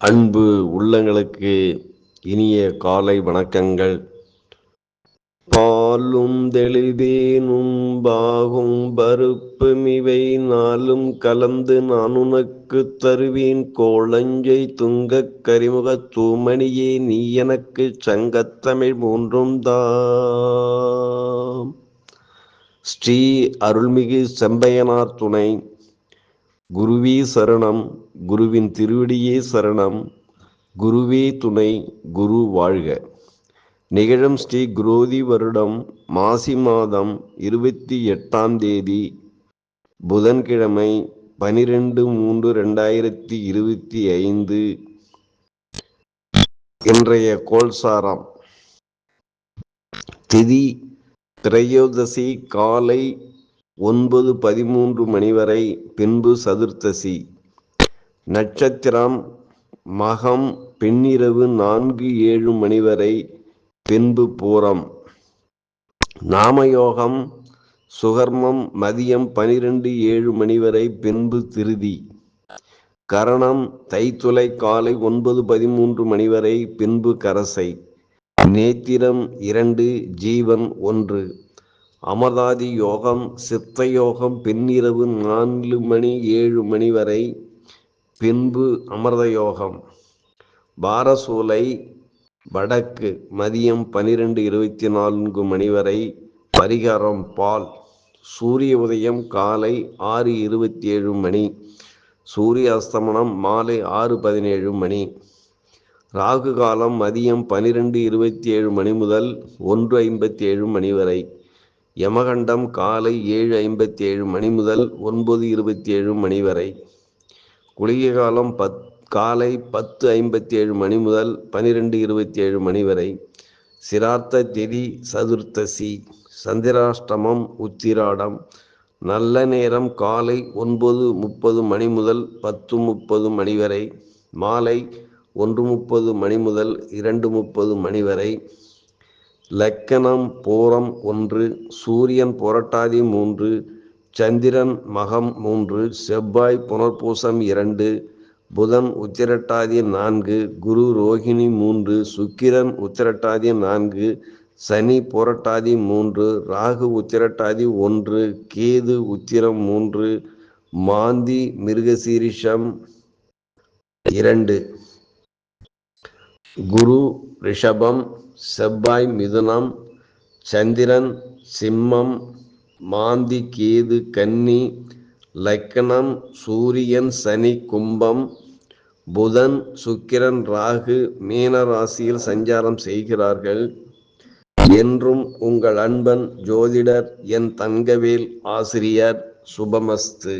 அன்பு உள்ளங்களுக்கு இனிய காலை வணக்கங்கள். பாலும் தெளிதேனும் பாகும் பருப்புமிவை நாளும் கலந்து நான் உனக்கு தருவேன். கோளஞ்சை துங்கக் கரிமுக தூமணியே நீ எனக்கு சங்கத்தமிழ் மூன்றும் தாம் ஸ்ரீ அருள்மிகு செம்பையனார் துணை. குருவே சரணம் குருவின் திருவடியே சரணம் குருவே துணை குரு வாழ்க. நிகழும் ஸ்ரீ குரோதி வருடம் மாசி மாதம் இருபத்தி எட்டாம் தேதி புதன்கிழமை பனிரெண்டு மூன்று ரெண்டாயிரத்தி இருபத்தி ஐந்து. இன்றைய கோல்சாரம் திதி திரையோதசி காலை ஒன்பது பதிமூன்று மணி வரை பின்பு சதுர்த்தசி. நட்சத்திரம் மகம் பின்னிரவு நான்கு ஏழு மணி வரை பின்பு பூரம். நாமயோகம் சுகர்மம் மதியம் பனிரெண்டு ஏழு மணி வரை பின்பு திருதி. கரணம் தைத்துளை காலை ஒன்பது பதிமூன்று மணி வரை பின்பு கரசை. நேத்திரம் இரண்டு ஜீவன் ஒன்று. அமராதி யோகம் சித்த யோகம் பின்னிரவு நான்கு மணி ஏழு மணி வரை பின்பு அமிர்த யோகம். பாரசூலை வடக்கு மதியம் பனிரெண்டு இருபத்தி நான்கு மணி வரை பரிகாரம் பால். சூரிய உதயம் காலை ஆறு இருபத்தி ஏழு மணி சூரிய அஸ்தமனம் மாலை ஆறு பதினேழு மணி. ராகு காலம் மதியம் பனிரெண்டு இருபத்தி ஏழு மணி முதல் ஒன்று ஐம்பத்தி ஏழு மணி வரை. யமகண்டம் காலை ஏழு ஐம்பத்தி ஏழு மணி முதல் ஒன்பது இருபத்தி ஏழு மணி வரை. குளிகை காலம் பத் காலை பத்து ஐம்பத்தி ஏழு மணி முதல் பனிரெண்டு இருபத்தி ஏழு மணி வரை. சிரார்த்த திதி சதுர்த்தசி சந்திராஷ்டமம் உத்திராடம். நல்ல நேரம் காலை ஒன்பது முப்பது மணி முதல் பத்து முப்பது மணி வரை. மாலை ஒன்று முப்பது மணி முதல் இரண்டு முப்பது மணி வரை. லக்கணம் போரம் ஒன்று சூரியன் புரட்டாதி மூன்று சந்திரன் மகம் மூன்று செவ்வாய் புனர்பூசம் இரண்டு புதன் உத்திரட்டாதி நான்கு குரு ரோகிணி மூன்று சுக்கிரன் உத்திரட்டாதி நான்கு சனி புரட்டாதி மூன்று ராகு உத்திரட்டாதி ஒன்று கேது உத்திரம் மூன்று மாந்தி மிருகசீரிஷம் இரண்டு. குரு ரிஷபம் செவ்வாய் மிதுனம் சந்திரன் சிம்மம் மாந்தி கேது கன்னி லக்கணம் சூரியன் சனி கும்பம் புதன் சுக்கிரன் ராகு மீன ராசியில் சஞ்சாரம் செய்கிறார்கள். என்றும் உங்கள் அன்பன் ஜோதிடர் என் தங்கவேல் ஆசிரியர் சுபமஸ்து.